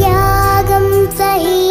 त्यागं सहि